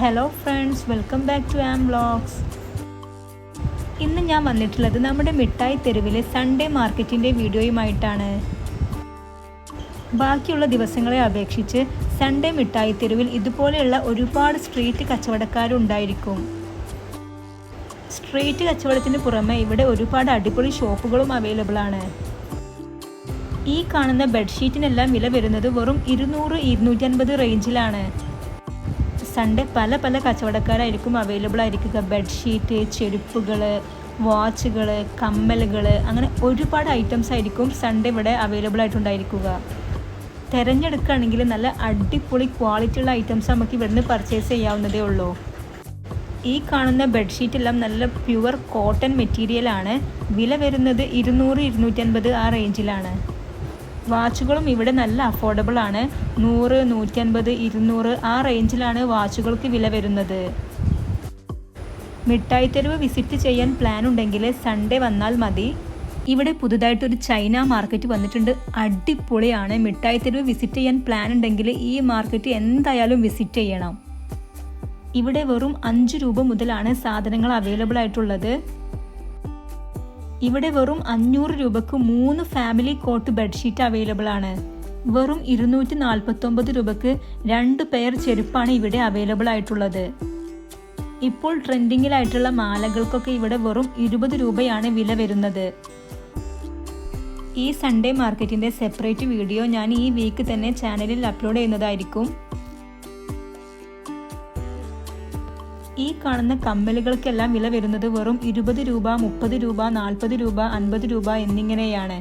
Hello friends welcome back to am vlogs ഇന്ന് ഞാൻ വന്നിട്ടുള്ളത് നമ്മുടെ മിഠായി തെരുവിലെ സൺഡേ മാർക്കറ്റിന്റെ വീഡിയോയുമായിട്ടാണ്. ബാക്കിയുള്ള ദിവസങ്ങളെ അപേക്ഷിച്ച് സൺഡേ മിഠായി തെരുവിൽ ഇതുപോലെയുള്ള ഒരുപാട് സ്ട്രീറ്റ് കച്ചവടക്കാരുണ്ടായിരിക്കും സ്ട്രീറ്റ് കച്ചവടത്തിന് പുറമെ ഇവിടെ ഒരുപാട് അടിപൊളി ഷോപ്പുകളും അവൈലബിൾ ആണ്. ഈ കാണുന്ന ബെഡ്ഷീറ്റിനെല്ലാം വില വരുന്നത് വെറും ഇരുന്നൂറ് ഇരുന്നൂറ്റി അൻപത് റേഞ്ചിലാണ് സൺഡേ പല പല കച്ചവടക്കാരായിരിക്കും അവൈലബിൾ ആയിരിക്കുക. ബെഡ്ഷീറ്റ് ചെരുപ്പുകൾ വാച്ചുകൾ കമ്മലുകൾ അങ്ങനെ ഒരുപാട് ഐറ്റംസ് ആയിരിക്കും സൺഡേ ഇവിടെ അവൈലബിൾ ആയിട്ടുണ്ടായിരിക്കുക. തിരഞ്ഞെടുക്കുകയാണെങ്കിൽ നല്ല അടിപൊളി ക്വാളിറ്റി ഉള്ള ഐറ്റംസ് നമുക്ക് ഇവിടുന്ന് പർച്ചേസ് ചെയ്യാവുന്നതേ ഉള്ളൂ. ഈ കാണുന്ന ബെഡ്ഷീറ്റ് എല്ലാം നല്ല പ്യുവർ കോട്ടൺ മെറ്റീരിയലാണ് വില വരുന്നത് ഇരുന്നൂറ് ഇരുന്നൂറ്റൻപത് ആ റേഞ്ചിലാണ് വാച്ചുകളും ഇവിടെ നല്ല അഫോർഡബിൾ ആണ്. നൂറ് നൂറ്റൻപത് ഇരുന്നൂറ് ആ റേഞ്ചിലാണ് വാച്ചുകൾക്ക് വില വരുന്നത്. മിഠായി തെരുവ് വിസിറ്റ് ചെയ്യാൻ പ്ലാൻ ഉണ്ടെങ്കിൽ സൺഡേ വന്നാൽ മതി. ഇവിടെ പുതുതായിട്ടൊരു ചൈന മാർക്കറ്റ് വന്നിട്ടുണ്ട്. അടിപൊളിയാണ്. മിഠായി തെരുവ് വിസിറ്റ് ചെയ്യാൻ പ്ലാൻ ഉണ്ടെങ്കിൽ ഈ മാർക്കറ്റ് എന്തായാലും വിസിറ്റ് ചെയ്യണം. ഇവിടെ വെറും അഞ്ച് രൂപ മുതലാണ് സാധനങ്ങൾ അവൈലബിൾ ആയിട്ടുള്ളത്. ഇവിടെ വെറും അഞ്ഞൂറ് രൂപക്ക് മൂന്ന് ഫാമിലി കോട്ട് ബെഡ്ഷീറ്റ് അവൈലബിൾ ആണ്. വെറും ഇരുന്നൂറ്റി നാൽപ്പത്തൊമ്പത് രൂപക്ക് രണ്ട് പെയർ ചെരുപ്പാണ് ഇവിടെ അവൈലബിൾ ആയിട്ടുള്ളത്. ഇപ്പോൾ ട്രെൻഡിങ്ങിലായിട്ടുള്ള മാലകൾക്കൊക്കെ ഇവിടെ വെറും ഇരുപത് രൂപയാണ് വില വരുന്നത്. ഈ സൺഡേ മാർക്കറ്റിന്റെ സെപ്പറേറ്റ് വീഡിയോ ഞാൻ ഈ വീക്ക് തന്നെ ചാനലിൽ അപ്ലോഡ് ചെയ്യുന്നതായിരിക്കും. ഈ കാണുന്ന കമ്മലുകൾക്കെല്ലാം വില വരുന്നത് വെറും ഇരുപത് രൂപ മുപ്പത് രൂപ നാൽപ്പത് രൂപ അൻപത് രൂപ എന്നിങ്ങനെയാണ്.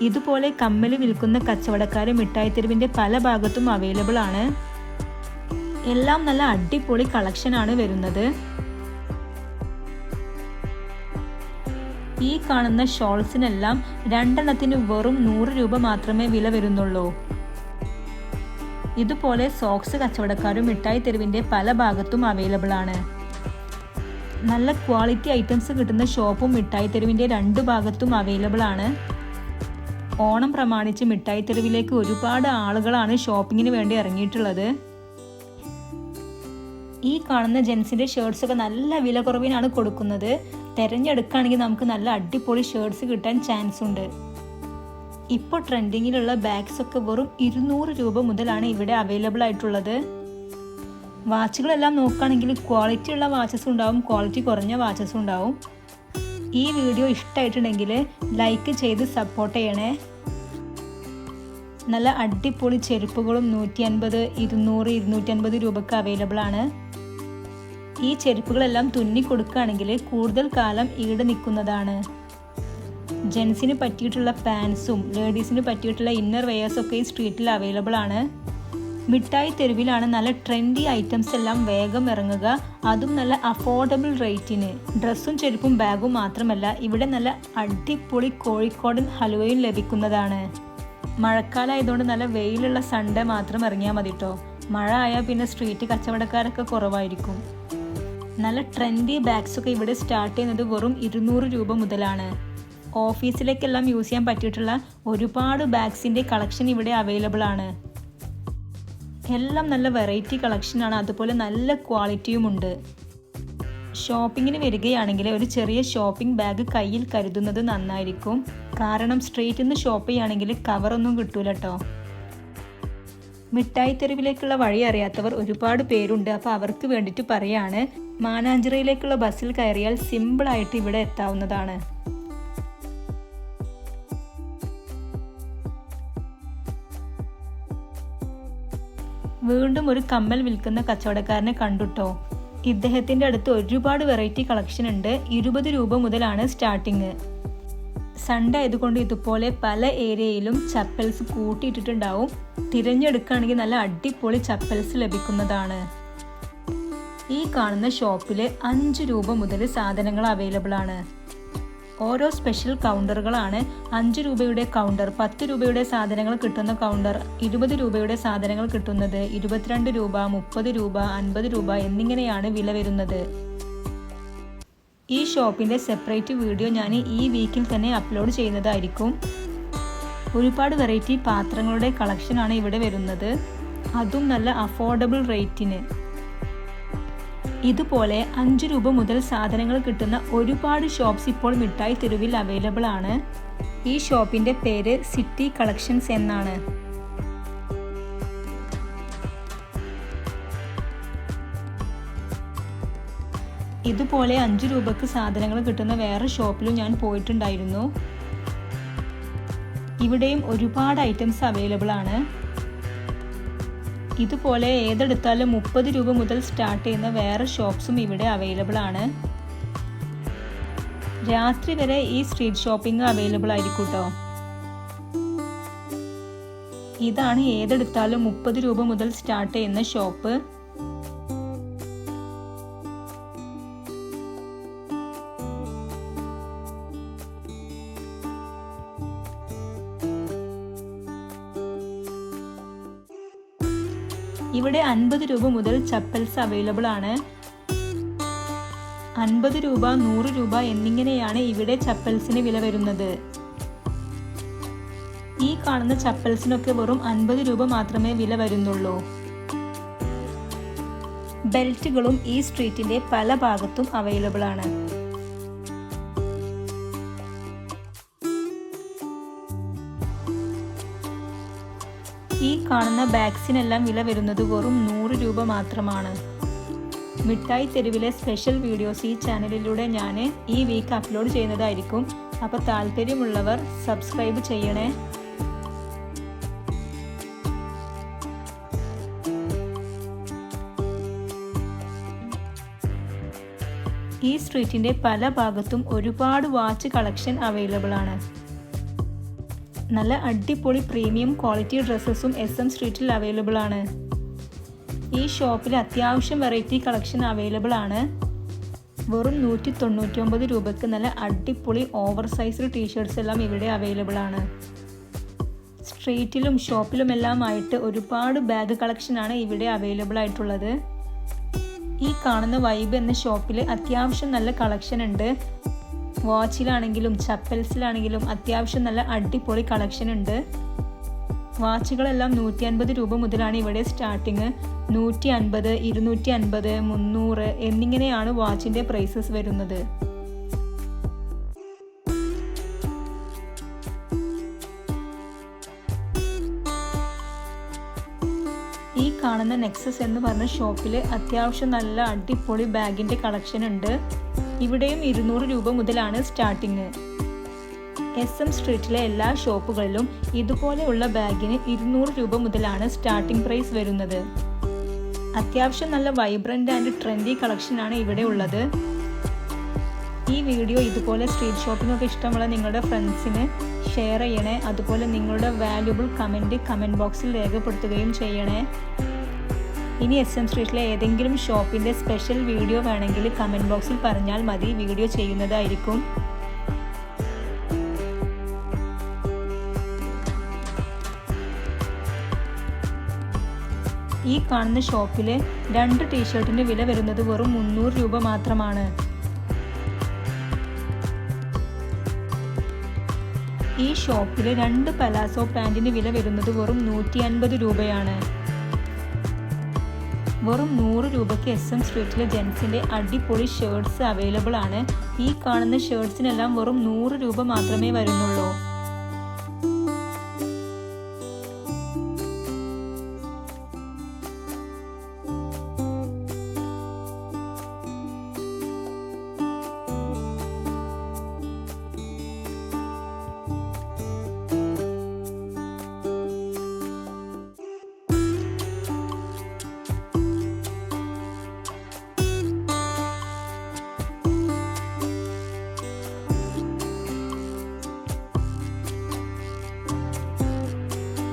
ഇതുപോലെ കമ്മൽ വിൽക്കുന്ന കച്ചവടക്കാർ മിഠായിത്തെരുവിന്റെ പല ഭാഗത്തും അവൈലബിൾ ആണ്. എല്ലാം നല്ല അടിപൊളി കളക്ഷനാണ് വരുന്നത്. ഈ കാണുന്ന ഷോൾസിനെല്ലാം രണ്ടെണ്ണത്തിന് വെറും നൂറ് രൂപ മാത്രമേ വില വരുന്നുള്ളൂ. ഇതുപോലെ സോക്സ് കച്ചവടക്കാരും മിഠായി തെരുവിന്റെ പല ഭാഗത്തും അവൈലബിൾ ആണ്. നല്ല ക്വാളിറ്റി ഐറ്റംസ് കിട്ടുന്ന ഷോപ്പും മിഠായി തെരുവിന്റെ രണ്ട് ഭാഗത്തും അവൈലബിൾ ആണ്. ഓണം പ്രമാണിച്ച് മിഠായി തെരുവിലേക്ക് ഒരുപാട് ആളുകളാണ് ഷോപ്പിങ്ങിന് വേണ്ടി ഇറങ്ങിയിട്ടുള്ളത്. ഈ കാണുന്ന ജെൻസിന്റെ ഷർട്ട്സ് ഒക്കെ നല്ല വില കുറവിനാണ് കൊടുക്കുന്നത്. തിരഞ്ഞെടുക്കുകയാണെങ്കിൽ നമുക്ക് നല്ല അടിപൊളി ഷർട്ട്സ് കിട്ടാൻ ചാൻസ് ഉണ്ട്. ഇപ്പോൾ ട്രെൻഡിങ്ങിലുള്ള ബാഗ്സ് ഒക്കെ വെറും ഇരുന്നൂറ് രൂപ മുതലാണ് ഇവിടെ അവൈലബിൾ ആയിട്ടുള്ളത്. വാച്ചുകളെല്ലാം നോക്കുകയാണെങ്കിൽ ക്വാളിറ്റി ഉള്ള വാച്ചസ് ഉണ്ടാവും ക്വാളിറ്റി കുറഞ്ഞ വാച്ചസ് ഉണ്ടാവും. ഈ വീഡിയോ ഇഷ്ടമായിട്ടുണ്ടെങ്കിൽ ലൈക്ക് ചെയ്ത് സപ്പോർട്ട് ചെയ്യണേ. നല്ല അടിപൊളി ചെരുപ്പുകളും നൂറ്റി അൻപത് ഇരുന്നൂറ് ഇരുന്നൂറ്റി അൻപത് രൂപക്ക് അവൈലബിൾ ആണ്. ഈ ചെരുപ്പുകളെല്ലാം തുന്നി കൊടുക്കുകയാണെങ്കിൽ കൂടുതൽ കാലം ഈട് നിൽക്കുന്നതാണ്. ജെൻസിന് പറ്റിയിട്ടുള്ള പാൻസും ലേഡീസിന് പറ്റിയിട്ടുള്ള ഇന്നർ വെയേഴ്സും ഒക്കെ ഈ സ്ട്രീറ്റിൽ അവൈലബിൾ ആണ്. മിഠായി തെരുവിലാണ് നല്ല ട്രെൻഡി ഐറ്റംസ് എല്ലാം വേഗം ഇറങ്ങുക. അതും നല്ല അഫോർഡബിൾ റേറ്റിന് ഡ്രസ്സും ചെരുപ്പും ബാഗും മാത്രമല്ല ഇവിടെ നല്ല അടിപൊളി കോഴിക്കോടൻ ഹലുവയും ലഭിക്കുന്നതാണ്. മഴക്കാലമായതുകൊണ്ട് നല്ല വെയിലുള്ള സൺഡേ മാത്രം ഇറങ്ങിയാൽ മതി കേട്ടോ മഴ ആയാൽ പിന്നെ സ്ട്രീറ്റ് കച്ചവടക്കാരൊക്കെ കുറവായിരിക്കും. നല്ല ട്രെൻഡി ബാഗ്സൊക്കെ ഇവിടെ സ്റ്റാർട്ട് ചെയ്യുന്നത് വെറും ഇരുന്നൂറ് രൂപ മുതലാണ്. ഓഫീസിലേക്കെല്ലാം യൂസ് ചെയ്യാൻ പറ്റിയിട്ടുള്ള ഒരുപാട് ബാഗ്സിന്റെ കളക്ഷൻ ഇവിടെ അവൈലബിൾ ആണ്. എല്ലാം നല്ല വെറൈറ്റി കളക്ഷനാണ് അതുപോലെ നല്ല ക്വാളിറ്റിയും ഉണ്ട്. ഷോപ്പിങ്ങിന് വരികയാണെങ്കിൽ ഒരു ചെറിയ ഷോപ്പിംഗ് ബാഗ് കയ്യിൽ കരുതുന്നത് നന്നായിരിക്കും. കാരണം സ്ട്രീറ്റിൽ നിന്ന് ഷോപ്പ് ചെയ്യുകയാണെങ്കിൽ കവറൊന്നും കിട്ടൂല കേട്ടോ മിഠായി തെരുവിലേക്കുള്ള വഴി അറിയാത്തവർ ഒരുപാട് പേരുണ്ട്. അപ്പോൾ അവർക്ക് വേണ്ടിയിട്ട് പറയാണ് മാനാഞ്ചിറയിലേക്കുള്ള ബസ്സിൽ കയറിയാൽ സിമ്പിളായിട്ട് ഇവിടെ എത്താവുന്നതാണ്. വീണ്ടും ഒരു കമ്മൽ വിൽക്കുന്ന കച്ചവടക്കാരനെ കണ്ടുട്ടോ. ഇദ്ദേഹത്തിന്റെ അടുത്ത് ഒരുപാട് വെറൈറ്റി കളക്ഷൻ ഉണ്ട്. ഇരുപത് രൂപ മുതലാണ് സ്റ്റാർട്ടിങ് സൺഡേ ആയതുകൊണ്ട് ഇതുപോലെ പല ഏരിയയിലും ചപ്പൽസ് കൂട്ടിയിട്ടിട്ടുണ്ടാവും. തിരഞ്ഞെടുക്കുകയാണെങ്കിൽ നല്ല അടിപൊളി ചപ്പൽസ് ലഭിക്കുന്നതാണ്. ഈ കാണുന്ന ഷോപ്പിൽ അഞ്ച് രൂപ മുതൽ സാധനങ്ങൾ അവൈലബിൾ ആണ്. ഓരോ സ്പെഷ്യൽ കൗണ്ടറുകളാണ് അഞ്ച് രൂപയുടെ കൗണ്ടർ പത്ത് രൂപയുടെ സാധനങ്ങൾ കിട്ടുന്ന കൗണ്ടർ ഇരുപത് രൂപയുടെ സാധനങ്ങൾ കിട്ടുന്നത് ഇരുപത്തിരണ്ട് രൂപ മുപ്പത് രൂപ അൻപത് രൂപ എന്നിങ്ങനെയാണ് വില വരുന്നത്. ഈ ഷോപ്പിന്റെ സെപ്പറേറ്റ് വീഡിയോ ഞാൻ ഈ വീക്കിൽ തന്നെ അപ്ലോഡ് ചെയ്യുന്നതായിരിക്കും. ഒരുപാട് വെറൈറ്റി പാത്രങ്ങളുടെ കളക്ഷനാണ് ഇവിടെ വരുന്നത്. അതും നല്ല അഫോർഡബിൾ റേറ്റിന് ഇതുപോലെ അഞ്ച് രൂപ മുതൽ സാധനങ്ങൾ കിട്ടുന്ന ഒരുപാട് ഷോപ്സ് ഇപ്പോൾ മിഠായി തെരുവിൽ അവൈലബിൾ ആണ്. ഈ ഷോപ്പിന്റെ പേര് സിറ്റി കളക്ഷൻസ് എന്നാണ്. ഇതുപോലെ അഞ്ച് രൂപക്ക് സാധനങ്ങൾ കിട്ടുന്ന വേറെ ഷോപ്പിലും ഞാൻ പോയിട്ടുണ്ടായിരുന്നു. ഇവിടെയും ഒരുപാട് ഐറ്റംസ് അവൈലബിൾ ആണ്. ഇതുപോലെ ഏതെടുത്താലും മുപ്പത് രൂപ മുതൽ സ്റ്റാർട്ട് ചെയ്യുന്ന വേറെ ഷോപ്സും ഇവിടെ അവൈലബിൾ ആണ്. രാത്രി വരെ ഈ സ്ട്രീറ്റ് ഷോപ്പിംഗ് അവൈലബിൾ ആയിരിക്കും കേട്ടോ ഇതാണ് ഏതെടുത്താലും മുപ്പത് രൂപ മുതൽ സ്റ്റാർട്ട് ചെയ്യുന്ന ഷോപ്പ് അൻപത് രൂപ മുതൽ ചപ്പൽസ് അവൈലബിൾ ആണ്. അൻപത് രൂപ നൂറ് രൂപ എന്നിങ്ങനെയാണ് ഇവിടെ ചപ്പൽസിന് വില വരുന്നത്. ഈ കാണുന്ന ചപ്പൽസിനൊക്കെ വെറും അൻപത് രൂപ മാത്രമേ വില വരുന്നുള്ളൂ. ബെൽറ്റുകളും ഈ സ്ട്രീറ്റിന്റെ പല ഭാഗത്തും അവൈലബിൾ ആണ്. ഈ കാണുന്ന ബാഗ്സിനെല്ലാം വില വരുന്നത് വെറും നൂറ് രൂപ മാത്രമാണ്. മിഠായി തെരുവിലെ സ്പെഷ്യൽ വീഡിയോസ് ഈ ചാനലിലൂടെ ഞാൻ ഈ വീക്ക് അപ്ലോഡ് ചെയ്യുന്നതായിരിക്കും. അപ്പോൾ താല്പര്യമുള്ളവർ സബ്സ്ക്രൈബ് ചെയ്യണേ. ഈ സ്ട്രീറ്റിന്റെ പല ഭാഗത്തും ഒരുപാട് വാച്ച് കളക്ഷൻ അവൈലബിൾ ആണ് നല്ല അടിപൊളി പ്രീമിയം ക്വാളിറ്റി ഡ്രസ്സസും എസ് എം സ്ട്രീറ്റിൽ അവൈലബിൾ ആണ്. ഈ ഷോപ്പിൽ അത്യാവശ്യം വെറൈറ്റി കളക്ഷൻ അവൈലബിൾ ആണ്. വെറും നൂറ്റി തൊണ്ണൂറ്റി ഒമ്പത് രൂപയ്ക്ക് നല്ല അടിപൊളി ഓവർ സൈസ് ടീഷർട്സ് എല്ലാം ഇവിടെ അവൈലബിൾ ആണ്. സ്ട്രീറ്റിലും ഷോപ്പിലുമെല്ലാമായിട്ട് ഒരുപാട് ബാഗ് കളക്ഷനാണ് ഇവിടെ അവൈലബിൾ ആയിട്ടുള്ളത്. ഈ കാണുന്ന വൈബ് എന്ന ഷോപ്പിൽ അത്യാവശ്യം നല്ല കളക്ഷൻ ഉണ്ട്. വാച്ചിലാണെങ്കിലും ചപ്പൽസിലാണെങ്കിലും അത്യാവശ്യം നല്ല അടിപൊളി കളക്ഷൻ ഉണ്ട്. വാച്ചുകളെല്ലാം നൂറ്റി അൻപത് രൂപ മുതലാണ് ഇവിടെ സ്റ്റാർട്ടിങ് നൂറ്റി അൻപത് ഇരുന്നൂറ്റി അൻപത് മുന്നൂറ് എന്നിങ്ങനെയാണ് വാച്ചിന്റെ പ്രൈസസ് വരുന്നത്. ഈ കാണുന്ന നെക്സസ് എന്ന് പറഞ്ഞ ഷോപ്പിൽ അത്യാവശ്യം നല്ല അടിപൊളി ബാഗിന്റെ കളക്ഷൻ ഉണ്ട്. ഇവിടെയും ഇരുന്നൂറ് രൂപ മുതലാണ് സ്റ്റാർട്ടിങ് എസ് എം സ്ട്രീറ്റിലെ എല്ലാ ഷോപ്പുകളിലും ഇതുപോലെയുള്ള ബാഗിന് ഇരുന്നൂറ് രൂപ മുതലാണ് സ്റ്റാർട്ടിംഗ് പ്രൈസ് വരുന്നത്. അത്യാവശ്യം നല്ല വൈബ്രന്റ് ആൻഡ് ട്രെൻഡി കളക്ഷനാണ് ഇവിടെ ഉള്ളത്. ഈ വീഡിയോ ഇതുപോലെ സ്ട്രീറ്റ് ഷോപ്പിംഗ് ഒക്കെ ഇഷ്ടമുള്ള നിങ്ങളുടെ ഫ്രണ്ട്സിന് ഷെയർ ചെയ്യണേ. അതുപോലെ നിങ്ങളുടെ വാല്യുബിൾ കമന്റ് കമന്റ് ബോക്സിൽ രേഖപ്പെടുത്തുകയും ചെയ്യണേ. ഇനി എസ് എം സ്ട്രീറ്റിലെ ഏതെങ്കിലും ഷോപ്പിന്റെ സ്പെഷ്യൽ വീഡിയോ വേണമെങ്കിൽ കമന്റ് ബോക്സിൽ പറഞ്ഞാൽ മതി. വീഡിയോ ചെയ്യുന്നതായിരിക്കും. ഈ കാണുന്ന ഷോപ്പിലെ രണ്ട് ടീഷർട്ടിന്റെ വില വരുന്നത് വെറും മുന്നൂറ് രൂപ മാത്രമാണ്. ഈ ഷോപ്പിലെ രണ്ട് പലാസോ പാന്റിന് വില വരുന്നത് വെറും നൂറ്റി അൻപത് രൂപയാണ്. വെറും നൂറ് രൂപയ്ക്ക് എസ് എം സ്ട്രീറ്റിലെ ജെൻസിന്റെ അടിപൊളി ഷേർട്സ് അവൈലബിൾ ആണ്. ഈ കാണുന്ന ഷേർട്സിനെല്ലാം വെറും നൂറ് രൂപ മാത്രമേ വരുന്നുള്ളൂ.